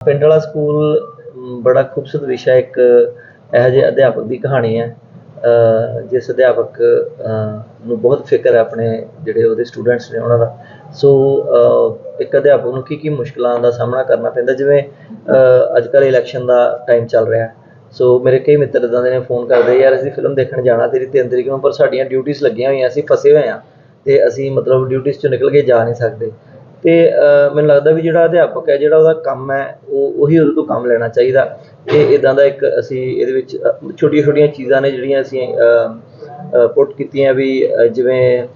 ਪਿੰਡ ਵਾਲਾ ਸਕੂਲ ਬੜਾ ਖੂਬਸੂਰਤ ਵਿਸ਼ਾ, ਇੱਕ ਇਹੋ ਜਿਹੇ ਅਧਿਆਪਕ ਦੀ ਕਹਾਣੀ ਹੈ। ਜਿਸ ਅਧਿਆਪਕ ਨੂੰ ਬਹੁਤ ਫਿਕਰ ਹੈ ਆਪਣੇ ਜਿਹੜੇ ਉਹਦੇ ਸਟੂਡੈਂਟਸ ਨੇ ਉਹਨਾਂ ਦਾ। ਸੋ ਇੱਕ ਅਧਿਆਪਕ ਨੂੰ ਕੀ ਕੀ ਮੁਸ਼ਕਲਾਂ ਦਾ ਸਾਹਮਣਾ ਕਰਨਾ ਪੈਂਦਾ, ਜਿਵੇਂ ਅੱਜ ਕੱਲ੍ਹ ਇਲੈਕਸ਼ਨ ਦਾ ਟਾਈਮ ਚੱਲ ਰਿਹਾ ਸੋ ਮੇਰੇ ਕਈ ਮਿੱਤਰ ਇਦਾਂ ਦੇ ਨੇ ਫੋਨ ਕਰਦੇ, ਯਾਰ, ਅਸੀਂ ਫਿਲਮ ਦੇਖਣ ਜਾਣਾ ਤੇਰੀ ਤਿੰਨ ਤਰੀਕ ਨੂੰ, ਪਰ ਸਾਡੀਆਂ ਡਿਊਟੀਆਂ ਲੱਗੀਆਂ ਹੋਈਆਂ, ਅਸੀਂ ਫਸੇ ਹੋਏ ਹਾਂ। ਤੇ ਅਸੀਂ ਮਤਲਬ ਡਿਊਟੀਆਂ ਚੋਂ ਨਿਕਲ ਕੇ ਜਾ ਨਹੀਂ ਸਕਦੇ। ਤੇ ਮੈਨੂੰ ਲੱਗਦਾ ਵੀ ਜਿਹੜਾ ਅਧਿਆਪਕ ਹੈ, ਜਿਹੜਾ ਉਹਦਾ ਕੰਮ ਹੈ, ਉਹ ਉਹੀ ਉਹਦੇ ਤੋਂ ਕੰਮ ਲੈਣਾ ਚਾਹੀਦਾ। ਇਹ ਇਦਾਂ ਦਾ ਇੱਕ ਅਸੀਂ ਇਹਦੇ ਵਿੱਚ ਛੋਟੀਆਂ ਛੋਟੀਆਂ ਚੀਜ਼ਾਂ ਨੇ ਜਿਹੜੀਆਂ ਅਸੀਂ ਪੁੱਟ ਕੀਤੀਆਂ ਵੀ ਜਿਵੇਂ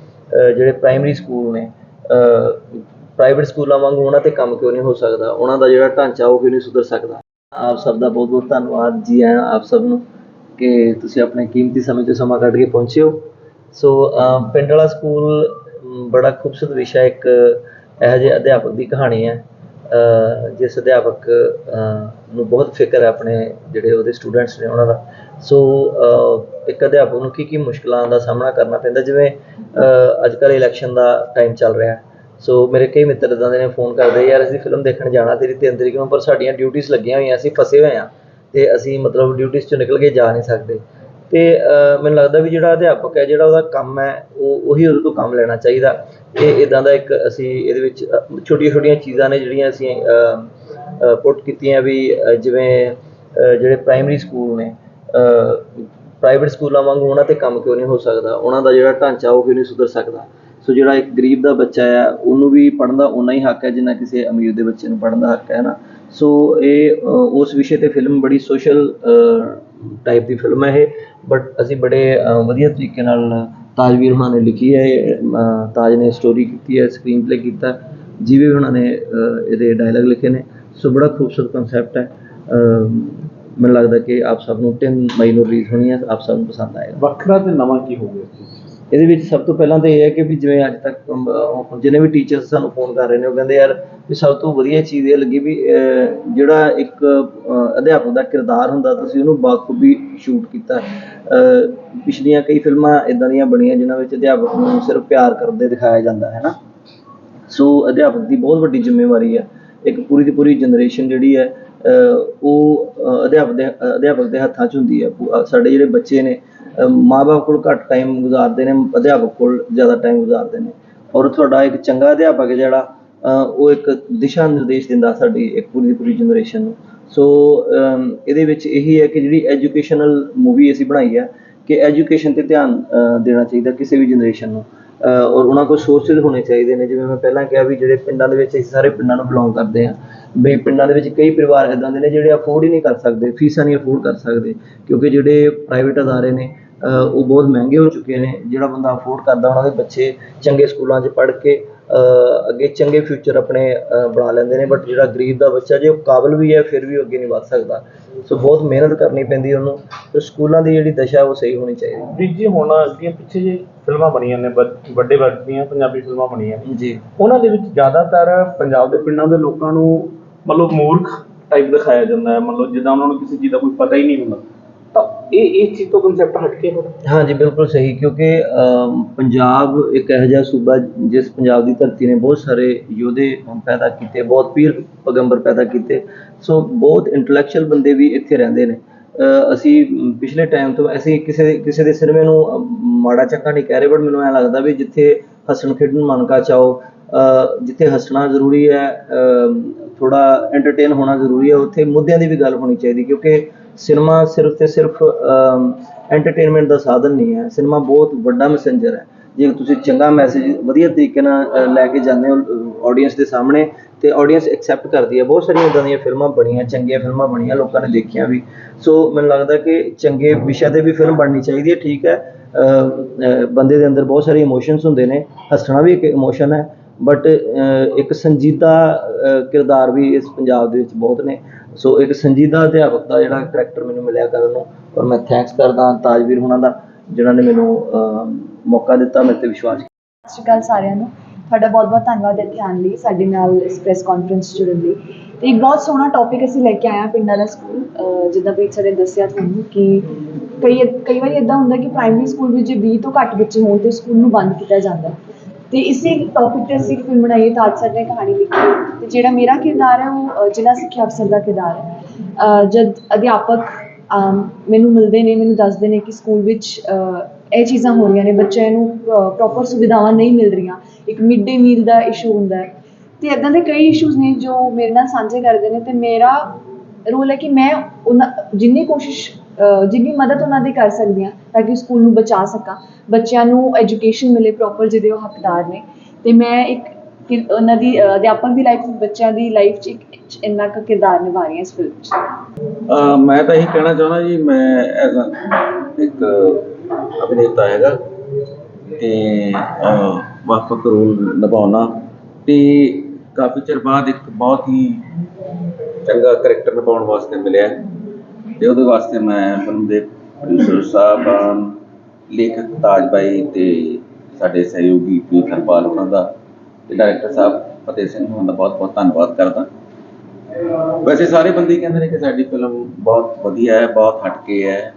ਜਿਹੜੇ ਪ੍ਰਾਇਮਰੀ ਸਕੂਲ ਨੇ ਪ੍ਰਾਈਵੇਟ ਸਕੂਲਾਂ ਵਾਂਗੂ ਉਹਨਾਂ ਤੇ ਕੰਮ ਕਿਉਂ ਨਹੀਂ ਹੋ ਸਕਦਾ? ਉਹਨਾਂ ਦਾ ਜਿਹੜਾ ਢਾਂਚਾ, ਉਹ ਕਿਉਂ ਨਹੀਂ ਸੁਧਰ ਸਕਦਾ? ਆਪ ਸਭ ਦਾ ਬਹੁਤ ਬਹੁਤ ਧੰਨਵਾਦ ਜੀ ਆਇਆਂ ਆਪ ਸਭ ਨੂੰ ਕਿ ਤੁਸੀਂ ਆਪਣੇ ਕੀਮਤੀ ਸਮੇਂ ਤੋਂ ਸਮਾਂ ਕੱਢ ਕੇ ਪਹੁੰਚੇ ਹੋ। ਸੋ ਪਿੰਡ ਵਾਲਾ ਸਕੂਲ ਬੜਾ ਖੂਬਸੂਰਤ ਵਿਸ਼ਾ ਇੱਕ ਇਹੋ ਜਿਹੇ ਅਧਿਆਪਕ ਦੀ ਕਹਾਣੀ ਹੈ। ਜਿਸ ਅਧਿਆਪਕ ਨੂੰ ਬਹੁਤ ਫਿਕਰ ਹੈ ਆਪਣੇ ਜਿਹੜੇ ਉਹਦੇ ਸਟੂਡੈਂਟਸ ਨੇ ਉਹਨਾਂ ਦਾ। ਸੋ ਇੱਕ ਅਧਿਆਪਕ ਨੂੰ ਕੀ ਕੀ ਮੁਸ਼ਕਲਾਂ ਦਾ ਸਾਹਮਣਾ ਕਰਨਾ ਪੈਂਦਾ, ਜਿਵੇਂ ਅੱਜ ਕੱਲ੍ਹ ਇਲੈਕਸ਼ਨ ਦਾ ਟਾਈਮ ਚੱਲ ਰਿਹਾ। ਸੋ ਮੇਰੇ ਕਈ ਮਿੱਤਰ ਇਦਾਂ ਦੇ ਨੇ ਫੋਨ ਕਰਦੇ, ਯਾਰ, ਅਸੀਂ ਫਿਲਮ ਦੇਖਣ ਜਾਣਾ ਤੇਰੀ 3 ਤਰੀਕ ਨੂੰ, ਪਰ ਸਾਡੀਆਂ ਡਿਊਟੀਆਂ ਲੱਗੀਆਂ ਹੋਈਆਂ, ਅਸੀਂ ਫਸੇ ਹੋਏ ਹਾਂ ਤੇ ਅਸੀਂ ਮਤਲਬ ਡਿਊਟੀਆਂ ਚੋਂ ਨਿਕਲ ਕੇ ਜਾ ਨਹੀਂ ਸਕਦੇ। ਤੇ ਮੈਨੂੰ ਲੱਗਦਾ ਵੀ ਜਿਹੜਾ ਅਧਿਆਪਕ ਹੈ, ਜਿਹੜਾ ਉਹਦਾ ਕੰਮ ਹੈ, ਉਹ ਉਹੀ ਉਹਦੇ ਤੋਂ ਕੰਮ ਲੈਣਾ ਚਾਹੀਦਾ। ਇਹ ਇਦਾਂ ਦਾ ਇੱਕ ਅਸੀਂ ਇਹਦੇ ਵਿੱਚ ਛੋਟੀਆਂ ਛੋਟੀਆਂ ਚੀਜ਼ਾਂ ਨੇ ਜਿਹੜੀਆਂ ਅਸੀਂ ਪੁੱਟ ਕੀਤੀਆਂ ਵੀ ਜਿਵੇਂ ਜਿਹੜੇ ਪ੍ਰਾਇਮਰੀ ਸਕੂਲ ਨੇ ਪ੍ਰਾਈਵੇਟ ਸਕੂਲਾਂ ਵਾਂਗੂ ਉਹਨਾਂ ਤੇ ਕੰਮ ਕਿਉਂ ਨਹੀਂ ਹੋ ਸਕਦਾ? ਉਹਨਾਂ ਦਾ ਜਿਹੜਾ ਢਾਂਚਾ ਉਹ ਕਿਉਂ ਨਹੀਂ ਸੁਧਰ ਸਕਦਾ? ਸੋ ਜਿਹੜਾ ਇੱਕ ਗਰੀਬ ਦਾ ਬੱਚਾ ਆ, ਉਹਨੂੰ ਵੀ ਪੜ੍ਹਨ ਦਾ ਉਨਾ ਹੀ ਹੱਕ ਹੈ ਜਿੰਨਾ ਕਿਸੇ ਅਮੀਰ ਦੇ ਬੱਚੇ ਨੂੰ ਪੜ੍ਹਨ ਦਾ ਹੱਕ ਹੈ ਨਾ। ਸੋ ਇਹ ਉਸ ਵਿਸ਼ੇ ਤੇ ਫਿਲਮ ਬੜੀ ਸੋਸ਼ਲ ਟਾਈਪ ਦੀ ਫਿਲਮ ਹੈ ਇਹ ਬਟ ਅਸੀਂ ਬੜੇ ਵਧੀਆ ਤਰੀਕੇ ਨਾਲ ਤਾਜਵੀਰ ਉਹਨਾਂ ਨੇ ਲਿਖੀ ਹੈ ਇਹ, ਤਾਜ ਨੇ ਸਟੋਰੀ ਕੀਤੀ ਹੈ ਸਕਰੀਨ ਪਲੇ ਕੀਤਾ ਜੀਵੇ ਉਹਨਾਂ ਨੇ ਇਹਦੇ ਡਾਇਲੌਗ ਲਿਖੇ ਨੇ ਸੋ ਬੜਾ ਖੂਬਸੂਰਤ ਕਨਸੈਪਟ ਹੈ ਮੈਨੂੰ ਲੱਗਦਾ ਕਿ ਆਪ ਸਭ ਨੂੰ 3 ਮਈ ਨੂੰ ਰਿਲੀਜ਼ ਹੋਣੀ ਹੈ ਆਪ ਸਭ ਨੂੰ ਪਸੰਦ ਆਏਗਾ। ਵੱਖਰਾ ਤੇ ਨਵਾਂ ਕੀ ਹੋ ਗਿਆ ਇਹਦੇ ਵਿੱਚ ਸਭ ਤੋਂ ਪਹਿਲਾਂ ਤਾਂ ਇਹ ਹੈ ਕਿ ਵੀ ਜਿਵੇਂ ਅੱਜ ਤੱਕ ਅਮ, ਜਿੰਨੇ ਵੀ ਟੀਚਰਸ ਸਾਨੂੰ ਫੋਨ ਕਰ ਰਹੇ ਨੇ ਉਹ ਕਹਿੰਦੇ ਯਾਰ ਵੀ ਸਭ ਤੋਂ ਵਧੀਆ ਚੀਜ਼ ਇਹ ਲੱਗੀ ਵੀ ਅਹ, ਜਿਹੜਾ ਇੱਕ ਅਹ, ਅਧਿਆਪਕ ਦਾ ਕਿਰਦਾਰ ਹੁੰਦਾ ਤੁਸੀਂ ਉਹਨੂੰ ਬਾਖੂਬੀ ਸ਼ੂਟ ਕੀਤਾ। ਅਹ, ਪਿਛਲੀਆਂ ਕਈ ਫਿਲਮਾਂ ਇਦਾਂ ਦੀਆਂ ਬਣੀਆਂ ਜਿਨ੍ਹਾਂ ਵਿੱਚ ਅਧਿਆਪਕ ਨੂੰ ਸਿਰਫ ਪਿਆਰ ਕਰਦੇ ਦਿਖਾਇਆ ਜਾਂਦਾ ਹੈ ਨਾ? ਸੋ ਅਧਿਆਪਕ ਦੀ ਬਹੁਤ ਵੱਡੀ ਜ਼ਿੰਮੇਵਾਰੀ ਹੈ। ਇੱਕ ਪੂਰੀ ਦੀ ਪੂਰੀ ਜਨਰੇਸ਼ਨ ਜਿਹੜੀ ਹੈ ਉਹ ਅਧਿਆਪਕ ਦੇ ਅਧਿਆਪਕ ਦੇ ਹੱਥਾਂ 'ਚ ਹੁੰਦੀ ਹੈ। ਸਾਡੇ ਜਿਹੜੇ ਬੱਚੇ ਨੇ ਅਹ, ਮਾਂ-ਬਾਪ ਕੋਲ ਘੱਟ ਟਾਈਮ ਗੁਜ਼ਾਰਦੇ ਨੇ ਅਧਿਆਪਕ ਕੋਲ ਜ਼ਿਆਦਾ ਟਾਈਮ ਗੁਜ਼ਾਰਦੇ ਨੇ। ਔਰ ਤੁਹਾਡਾ ਇੱਕ ਚੰਗਾ ਅਧਿਆਪਕ ਹੈ ਜਿਹੜਾ ਉਹ ਇੱਕ ਦਿਸ਼ਾ ਨਿਰਦੇਸ਼ ਦਿੰਦਾ ਸਾਡੀ ਇੱਕ ਪੂਰੀ ਦੀ ਪੂਰੀ ਜਨਰੇਸ਼ਨ ਨੂੰ। ਸੋ ਇਹਦੇ ਵਿੱਚ ਇਹੀ ਹੈ ਕਿ ਜਿਹੜੀ ਐਜੂਕੇਸ਼ਨਲ ਮੂਵੀ ਅਸੀਂ ਬਣਾਈ ਹੈ ਕਿ ਐਜੂਕੇਸ਼ਨ ਤੇ ਧਿਆਨ ਦੇਣਾ ਚਾਹੀਦਾ ਕਿਸੇ ਵੀ ਜਨਰੇਸ਼ਨ ਨੂੰ। ਔਰ ਉਹਨਾਂ ਕੋਲ ਸੋਰਸਿਸ ਹੋਣੇ ਚਾਹੀਦੇ ਨੇ। ਜਿਵੇਂ ਮੈਂ ਪਹਿਲਾਂ ਕਿਹਾ ਵੀ ਜਿਹੜੇ ਪਿੰਡਾਂ ਦੇ ਵਿੱਚ ਅਸੀਂ ਸਾਰੇ ਪਿੰਡਾਂ ਨੂੰ ਬਿਲੋਂਗ ਕਰਦੇ ਹਾਂ। ਵੀ ਪਿੰਡਾਂ ਦੇ ਵਿੱਚ ਕਈ ਪਰਿਵਾਰ ਇਦਾਂ ਦੇ ਨੇ ਜਿਹੜੇ ਅਫੋਰਡ ਹੀ ਨਹੀਂ ਕਰ ਸਕਦੇ, ਫੀਸਾਂ ਨਹੀਂ ਅਫੋਰਡ ਕਰ ਸਕਦੇ, ਕਿਉਂਕਿ ਜਿਹੜੇ ਪ੍ਰਾਈਵੇਟ ਅਦਾਰੇ ਨੇ ਉਹ ਬਹੁਤ ਮਹਿੰਗੇ ਹੋ ਚੁੱਕੇ ਨੇ। ਜਿਹੜਾ ਬੰਦਾ ਅਫੋਰਡ ਕਰਦਾ, ਉਹਨਾਂ ਦੇ ਬੱਚੇ ਚੰਗੇ ਸਕੂਲਾਂ 'ਚ ਪੜ੍ਹ ਕੇ ਅੱਗੇ ਚੰਗੇ ਫਿਊਚਰ ਆਪਣੇ ਬਣਾ ਲੈਂਦੇ ਨੇ ਬਟ ਜਿਹੜਾ ਗਰੀਬ ਦਾ ਬੱਚਾ ਜੇ ਉਹ ਕਾਬਲ ਵੀ ਹੈ ਫਿਰ ਵੀ ਉਹ ਅੱਗੇ ਨਹੀਂ ਵੱਧ ਸਕਦਾ। ਸੋ ਬਹੁਤ ਮਿਹਨਤ ਕਰਨੀ ਪੈਂਦੀ ਉਹਨੂੰ। ਤੇ ਸਕੂਲਾਂ ਦੀ ਜਿਹੜੀ ਦਸ਼ਾ ਉਹ ਸਹੀ ਹੋਣੀ ਚਾਹੀਦੀ ਵੀਰ ਜੀ ਹੁਣ ਅੱਗੇ ਪਿੱਛੇ ਜੇ ਫਿਲਮਾਂ ਬਣੀਆਂ ਨੇ ਵੱਡੇ ਵਰਗ ਦੀਆਂ ਪੰਜਾਬੀ ਫਿਲਮਾਂ ਬਣੀਆਂ ਨੇ। ਜੀ। ਉਹਨਾਂ ਦੇ ਵਿੱਚ ਜ਼ਿਆਦਾਤਰ ਪੰਜਾਬ ਦੇ ਪਿੰਡਾਂ ਦੇ ਲੋਕਾਂ ਨੂੰ ਮਤਲਬ ਮੂਰਖ ਟਾਈਪ ਦਿਖਾਇਆ ਜਾਂਦਾ ਹੈ। ਮਤਲਬ ਜਿੱਦਾਂ ਉਹਨਾਂ ਨੂੰ ਕਿਸੇ ਚੀਜ਼ ਦਾ ਕੋਈ ਪਤਾ ਹੀ ਨਹੀਂ ਹੁੰਦਾ। ਤਾਂ ਇਹ ਇਹ ਚੀਜ਼ ਤੋਂ ਕਨਸੈਪਟ ਹਟ ਕੇ ਹੁਣ। ਹਾਂਜੀ ਬਿਲਕੁਲ ਸਹੀ, ਕਿਉਂਕਿ ਪੰਜਾਬ ਇੱਕ ਇਹੋ ਜਿਹਾ ਸੂਬਾ ਜਿਸ ਪੰਜਾਬ ਦੀ ਧਰਤੀ ਨੇ ਬਹੁਤ ਸਾਰੇ ਯੋਧੇ ਪੈਦਾ ਕੀਤੇ, ਬਹੁਤ ਪੀਰ ਪੈਗੰਬਰ ਪੈਦਾ ਕੀਤੇ। ਸੋ ਬਹੁਤ ਇੰਟੈਲੈਕਚੁਅਲ ਬੰਦੇ ਵੀ ਇੱਥੇ ਰਹਿੰਦੇ ਨੇ। ਅਸੀਂ ਪਿਛਲੇ ਟਾਈਮ ਤੋਂ ਅਸੀਂ ਕਿਸੇ ਕਿਸੇ ਦੇ ਸਿਨੇਮੇ ਨੂੰ ਮਾੜਾ ਚੰਗਾ ਨਹੀਂ ਕਹਿ ਰਹੇ ਬਟ ਮੈਨੂੰ ਐ ਲੱਗਦਾ ਵੀ ਜਿੱਥੇ ਹੱਸਣ ਖੇਡਣ ਮਨ ਕਾ ਚਾਓ ਜਿੱਥੇ ਹੱਸਣਾ ਜ਼ਰੂਰੀ ਹੈ ਥੋੜਾ ਐਂਟਰਟੇਨ ਹੋਣਾ ਜ਼ਰੂਰੀ ਹੈ, ਉੱਥੇ ਮੁੱਦਿਆਂ ਦੀ ਵੀ ਗੱਲ ਹੋਣੀ ਚਾਹੀਦੀ, ਕਿਉਂਕਿ ਸਿਨੇਮਾ ਸਿਰਫ ਤੇ ਸਿਰਫ ਐਂਟਰਟੇਨਮੈਂਟ ਦਾ ਸਾਧਨ ਨਹੀਂ ਹੈ। ਸਿਨੇਮਾ ਬਹੁਤ ਵੱਡਾ ਮੈਸੇਂਜਰ ਹੈ। ਜੇ ਤੁਸੀਂ ਚੰਗਾ ਮੈਸੇਜ ਵਧੀਆ ਤਰੀਕੇ ਨਾਲ ਲੈ ਕੇ ਜਾਂਦੇ ਹੋ ਆਡੀਅנס ਦੇ ਸਾਹਮਣੇ, ਤੇ ਆਡੀਅנס ਐਕਸੈਪਟ ਕਰਦੀ ਹੈ। ਬਹੁਤ ਸਾਰੀਆਂ ਇਦਾਂ ਦੀਆਂ ਫਿਲਮਾਂ ਬਣੀਆਂ, ਚੰਗੀਆਂ ਫਿਲਮਾਂ ਬਣੀਆਂ, ਲੋਕਾਂ ਨੇ ਦੇਖੀਆਂ ਵੀ। ਸੋ ਮੈਨੂੰ ਲੱਗਦਾ ਕਿ ਚੰਗੇ ਵਿਸ਼ਾ ਤੇ ਵੀ ਫਿਲਮ ਬਣਨੀ ਚਾਹੀਦੀ ਹੈ, ਠੀਕ ਹੈ। ਬੰਦੇ ਦੇ ਅੰਦਰ ਬਹੁਤ ਸਾਰੇ ਇਮੋਸ਼ਨਸ ਹੁੰਦੇ ਨੇ। ਹੱਸਣਾ ਵੀ ਇੱਕ ਇਮੋਸ਼ਨ ਹੈ। ਬਟ ਇੱਕ ਸੰਜੀਦਾ ਕਿਰਦਾਰ ਵੀ ਇਸ ਪੰਜਾਬ ਦੇ ਵਿੱਚ ਬਹੁਤ ਨੇ। ਸੋ ਇੱਕ ਸੰਜੀਦਾ ਅਧਿਆਪਕ ਦਾ ਜਿਹੜਾ ਕਰੈਕਟਰ ਮੈਨੂੰ ਮਿਲਿਆ ਕਰਨ ਨੂੰ, ਔਰ ਮੈਂ ਥੈਂਕਸ ਕਰਦਾ ਤਾਜਵੀਰ ਹੁਣਾਂ ਦਾ, ਜਿਨ੍ਹਾਂ ਨੇ ਮੈਨੂੰ ਮੌਕਾ ਦਿੱਤਾ ਮੇਰੇ ਤੇ ਵਿਸ਼ਵਾਸ ਸਤਿ ਸ਼੍ਰੀ ਅਕਾਲ ਸਾਰਿਆਂ ਨੂੰ। ਤੁਹਾਡਾ ਬਹੁਤ ਬਹੁਤ ਧੰਨਵਾਦ ਇੱਥੇ ਆਉਣ ਲਈ ਸਾਡੇ ਨਾਲ ਇਸ ਪ੍ਰੈਸ ਕਾਨਫਰੰਸ ਜੁੜਨ ਲਈ। ਤੇ ਇੱਕ ਬਹੁਤ ਸੋਹਣਾ ਟੌਪਿਕ ਅਸੀਂ ਲੈ ਕੇ ਆਏ ਹਾਂ ਸਕੂਲ ਜਿੱਦਾਂ ਪ੍ਰੀਤ ਸਰ ਨੇ ਦੱਸਿਆ ਤੁਹਾਨੂੰ ਕਿ ਕਈ ਕਈ ਵਾਰੀ ਇਦਾਂ ਹੁੰਦਾ ਕਿ ਪ੍ਰਾਇਮਰੀ ਸਕੂਲ ਵਿੱਚ ਜੇ 20 ਤੋਂ ਘੱਟ ਬੱਚੇ ਹੋਣ ਤੇ ਸਕੂਲ ਨੂੰ ਬੰਦ ਕੀਤਾ ਜਾਂਦਾ। ਤੇ ਇਸੇ ਟੌਪਿਕ ਤੇ ਅਸੀਂ ਫਿਲਮ ਬਣਾਈ ਹੈ ਤਾਜ ਸਰ ਨੇ ਕਹਾਣੀ ਲਿਖੀ ਤੇ ਜਿਹੜਾ ਮੇਰਾ ਕਿਰਦਾਰ ਹੈ, ਉਹ ਜ਼ਿਲ੍ਹਾ ਸਿੱਖਿਆ ਅਫਸਰ ਦਾ ਕਿਰਦਾਰ ਹੈ। ਜਦ ਅਧਿਆਪਕ ਮੈਨੂੰ ਮਿਲਦੇ ਨੇ, ਮੈਨੂੰ ਦੱਸਦੇ ਨੇ ਕਿ ਸਕੂਲ ਵਿੱਚ ਇਹ ਚੀਜ਼ਾਂ ਹੋ ਰਹੀਆਂ ਨੇ, ਬੱਚਿਆਂ ਨੂੰ ਪ੍ਰੋਪਰ ਸੁਵਿਧਾਵਾਂ ਨਹੀਂ ਮਿਲ ਰਹੀਆਂ। ਇੱਕ ਮਿਡ ਡੇ ਮੀਲ ਦਾ ਇਸ਼ੂ ਹੁੰਦਾ ਹੈ। ਤੇ ਇਦਾਂ ਦੇ ਕਈ ਇਸ਼ੂਜ਼ ਨੇ ਜੋ ਮੇਰੇ ਨਾਲ ਸਾਂਝੇ ਕਰਦੇ ਨੇ ਤੇ ਮੇਰਾ ਰੋਲ ਹੈ ਕਿ ਮੈਂ ਉਹਨਾਂ, ਜਿੰਨੀ ਕੋਸ਼ਿਸ਼ ਜਿੰਨੀ ਮਦਦ ਉਹਨਾਂ ਦੀ ਕਰ ਸਕਦੀ ਹਾਂ ਤਾਂ ਕਿ ਸਕੂਲ ਨੂੰ ਬਚਾ ਸਕਾਂ। ਬੱਚਿਆਂ ਨੂੰ ਐਜੂਕੇਸ਼ਨ ਮਿਲੇ ਪ੍ਰੋਪਰ ਜਿਹਦੇ ਉਹ ਹੱਕਦਾਰ ਨੇ। ਤੇ ਮੈਂ ਇੱਕ ਕਿ- ਉਹਨਾਂ ਦੀ ਅਧਿਆਪਕ ਦੀ ਲਾਈਫ ਬੱਚਿਆਂ ਦੀ ਲਾਈਫ 'ਚ ਇੰਨਾ ਕੁ ਕਿਰਦਾਰ ਨਿਭਾ ਰਹੀ ਹਾਂ ਇਸ ਫਿਲਮ 'ਚ। ਮੈਂ ਤਾਂ ਇਹੀ ਕਹਿਣਾ ਚਾਹੁੰਦਾ ਜੀ, ਮੈਂ ਐਜ਼ ਇੱਕ ਅਭਿਨੇਤਾ ਹੈਗਾ ਤੇ ਵੱਖ-ਵੱਖ ਰੋਲ ਨਿਭਾਉਣਾ ਤੇ ਕਾਫੀ ਚਿਰ ਬਾਅਦ ਇੱਕ ਬਹੁਤ ਹੀ ਚੰਗਾ ਕਰੈਕਟਰ ਨਿਭਾਉਣ ਵਾਸਤੇ ਮਿਲਿਆ। ਤੇ ਉਹਦੇ ਵਾਸਤੇ ਮੈਂ ਫਿਲਮ ਦੇ ਪ੍ਰੋਡਿਊਸਰ ਸਾਹਿਬਾਨ ਲੇਖਕ ਤਾਜ ਬਾਈ ਤੇ ਸਾਡੇ ਸਹਿਯੋਗੀ ਪੀ ਹਰਪਾਲ ਉਹਨਾਂ ਦਾ ਤੇ ਡਾਇਰੈਕਟਰ ਸਾਹਿਬ ਫਤਿਹ ਸਿੰਘ ਉਹਨਾਂ ਦਾ ਬਹੁਤ-ਬਹੁਤ ਧੰਨਵਾਦ ਕਰਦਾ। ਵੈਸੇ ਸਾਰੇ ਬੰਦੇ ਕਹਿੰਦੇ ਨੇ ਕਿ ਸਾਡੀ ਫਿਲਮ ਬਹੁਤ ਵਧੀਆ ਹੈ ਬਹੁਤ ਹਟਕੇ ਹੈ।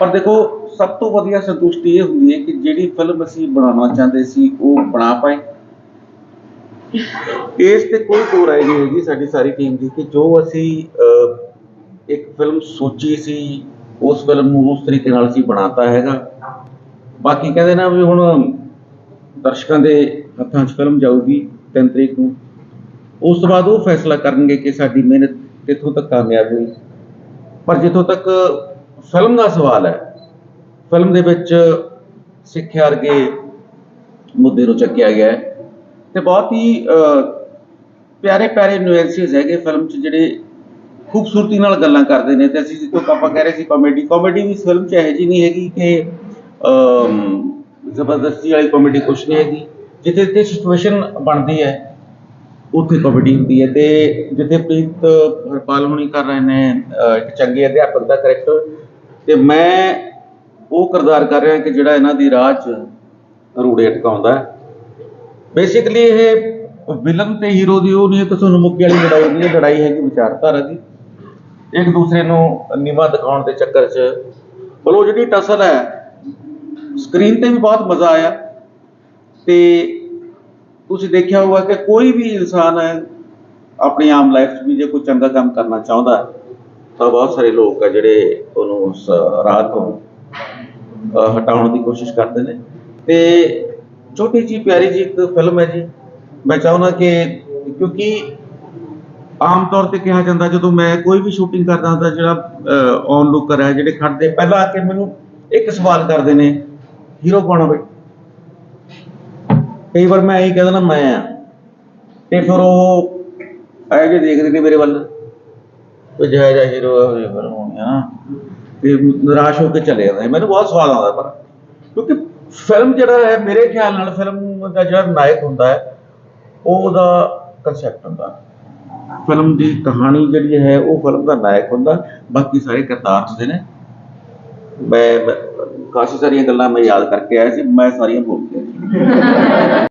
ਪਰ ਦੇਖੋ ਸਭ ਤੋਂ ਵਧੀਆ ਸੰਤੁਸ਼ਟੀ ਇਹ ਹੁੰਦੀ ਹੈ ਕਿ ਜਿਹੜੀ ਫਿਲਮ ਅਸੀਂ ਬਣਾਉਣਾ ਚਾਹੁੰਦੇ ਸੀ ਉਹ ਬਣਾ ਪਾਏ। ਇਸ ਤੇ ਕੋਈ ਦੋ ਰਾਏ ਨਹੀਂ ਹੈਗੀ ਸਾਡੀ ਸਾਰੀ ਟੀਮ ਦੀ ਕਿ ਜੋ ਅਸੀਂ ਅਹ, ਇੱਕ ਫਿਲਮ ਸੋਚੀ ਸੀ, ਉਸ ਫਿਲਮ ਨੂੰ ਉਸ ਤਰੀਕੇ ਨਾਲ ਅਸੀਂ ਬਣਾਤਾ ਹੈਗਾ। ਬਾਕੀ ਕਹਿੰਦੇ ਨਾ ਵੀ ਹੁਣ ਦਰਸ਼ਕਾਂ ਦੇ ਹੱਥਾਂ 'ਚ ਫਿਲਮ ਜਾਊਗੀ 3 ਤਰੀਕ ਨੂੰ। ਉਸ ਤੋਂ ਬਾਅਦ ਉਹ ਫੈਸਲਾ ਕਰਨਗੇ ਕਿ ਸਾਡੀ ਮਿਹਨਤ ਕਿੱਥੋਂ ਤੱਕ ਕਾਮਯਾਬ ਹੋਈ। ਪਰ ਜਿੱਥੋਂ ਤੱਕ ਫਿਲਮ ਦਾ ਸਵਾਲ ਹੈ, ਫਿਲਮ ਦੇ ਵਿੱਚ ਸਿੱਖਿਆ ਵਰਗੇ ਮੁੱਦੇ ਨੂੰ ਚੱਕਿਆ ਗਿਆ ਤੇ ਬਹੁਤ ਹੀ ਪਿਆਰੇ ਪਿਆਰੇ ਨਿਊਐਂਸਿਸ ਹੈਗੇ ਫਿਲਮ 'ਚ ਜਿਹੜੇ ਖੂਬਸੂਰਤੀ ਨਾਲ ਗੱਲਾਂ ਕਰਦੇ ਨੇ ਤੇ ਅਸੀਂ ਜਿੱਥੋਂ ਆਪਾਂ ਕਹਿ ਰਹੇ ਸੀ ਕਾਮੇਡੀ ਕਾਮੇਡੀ ਵੀ ਫਿਲਮ 'ਚ ਇਹੋ ਜਿਹੀ ਨਹੀਂ ਹੈਗੀ ਕਿ ਜ਼ਬਰਦਸਤੀ ਵਾਲੀ ਕਾਮੇਡੀ ਕੁਛ ਨਹੀਂ ਹੈਗੀ। ਜਿੱਥੇ ਜਿੱਥੇ ਸਿਚੁਏਸ਼ਨ ਬਣਦੀ ਹੈ, ਉੱਥੇ ਕਬੱਡੀ ਹੁੰਦੀ ਹੈ ਤੇ ਜਿੱਥੇ ਪ੍ਰੀਤ ਹਰਪਾਲ ਹੁਣੀ ਕਰ ਰਹੇ ਨੇ ਇੱਕ ਚੰਗੇ ਅਧਿਆਪਕ ਦਾ ਕਰੈਕਟਰ ਤੇ ਮੈਂ ਉਹ ਕਿਰਦਾਰ ਕਰ ਰਿਹਾ ਕਿ ਜਿਹੜਾ ਇਹਨਾਂ ਦੀ ਰਾਹ 'ਚ ਰੂੜੇ ਅਟਕਾਉਂਦਾ ਹੈ। ਬੇਸਿਕਲੀ ਇਹ ਵਿਲਨ ਤੇ ਹੀਰੋ ਦੀ ਉਹ ਨਹੀਂ ਹੈ ਕਿ ਤੁਹਾਨੂੰ ਮੁੱਕੀ ਵਾਲੀ ਲੜਾਈ ਨਹੀਂ ਹੈ, ਲੜਾਈ ਹੈਗੀ ਵਿਚਾਰਧਾਰਾ ਦੀ। ਇੱਕ ਦੂਸਰੇ ਨੂੰ ਨੀਵਾ ਦਿਖਾਉਣ ਦੇ ਚੱਕਰ 'ਚ। ਪਰ ਉਹ ਜਿਹੜੀ ਟਸਲ ਹੈ ਸਕਰੀਨ ਤੇ ਵੀ ਬਹੁਤ ਮਜ਼ਾ ਆਇਆ। ਤੇ ਤੁਸੀਂ ਦੇਖਿਆ ਹੋਊਗਾ ਕਿ ਕੋਈ ਵੀ ਇਨਸਾਨ ਹੈ ਆਪਣੀ ਆਮ ਲਾਈਫ 'ਚ ਵੀ ਜੇ ਕੋਈ ਚੰਗਾ ਕੰਮ ਕਰਨਾ ਚਾਹੁੰਦਾ ਹੈ, ਤਾਂ ਬਹੁਤ ਸਾਰੇ ਲੋਕ ਆ ਜਿਹੜੇ ਉਹਨੂੰ ਉਸ ਰਾਹ ਤੋਂ ਹਟਾਉਣ ਦੀ ਕੋਸ਼ਿਸ਼ ਕਰਦੇ ਨੇ। ਤੇ ਛੋਟੀ ਜੀ ਪਿਆਰੀ ਜੀ ਇੱਕ ਫਿਲਮ ਹੈ ਜੀ। ਮੈਂ ਚਾਹੁੰਦਾ ਕਿ ਕਿਉਂਕਿ ਆਮ ਤੌਰ ਤੇ ਕਿਹਾ ਜਾਂਦਾ ਜਦੋਂ ਮੈਂ ਕੋਈ ਵੀ ਸ਼ੂਟਿੰਗ ਕਰਦਾ ਹੁੰਦਾ, ਜਿਹੜਾ ਔਨ ਲੁੱਕਰ ਹੈ ਜਿਹੜੇ ਖੜਦੇ, ਪਹਿਲਾਂ ਆ ਕੇ ਮੈਨੂੰ ਇੱਕ ਸਵਾਲ ਕਰਦੇ ਨੇ ਹੀਰੋ ਕੌਣ ਆ ਕਈ ਵਾਰ ਮੈਂ ਇਹੀ ਕਹਿੰਦਾ ਨਾ ਮੈਂ ਆ। ਤੇ ਫਿਰ ਉਹ ਆਏ ਜੇ ਦੇਖਦੇ ਨੇ ਮੇਰੇ ਵੱਲ ਤੇ ਜਿਹੜਾ ਜਿਹੜਾ ਹੀਰੋ ਹੋਵੇ ਫਿਰ ਹੋਣੀ ਆ ਨਾ। ਤੇ ਨਿਰਾਸ਼ ਹੋ ਕੇ ਚਲੇ ਜਾਂਦੇ ਮੈਨੂੰ ਬਹੁਤ ਸਵਾਲ ਆਉਂਦਾ ਪਰ, ਕਿਉਂਕਿ ਫਿਲਮ ਜਿਹੜਾ ਹੈ, ਮੇਰੇ ਖਿਆਲ ਨਾਲ ਫਿਲਮ ਦਾ ਜਿਹੜਾ ਨਾਇਕ ਹੁੰਦਾ ਹੈ ਉਹ ਉਹਦਾ ਕਨਸੈਪਟ ਹੁੰਦਾ। ਫਿਲਮ ਦੀ ਕਹਾਣੀ ਜਿਹੜੀ ਹੈ, ਉਹ ਫਿਲਮ ਦਾ ਨਾਇਕ ਹੁੰਦਾ। ਬਾਕੀ ਸਾਰੇ ਕਿਰਦਾਰ ਹੁੰਦੇ ਨੇ। ਮੈਂ ਕਾਫੀ ਸਾਰੀਆਂ ਗੱਲਾਂ ਮੈਂ ਯਾਦ ਕਰਕੇ ਆਇਆ ਸੀ, ਮੈਂ ਸਾਰੀਆਂ ਭੁੱਲ ਗਿਆ।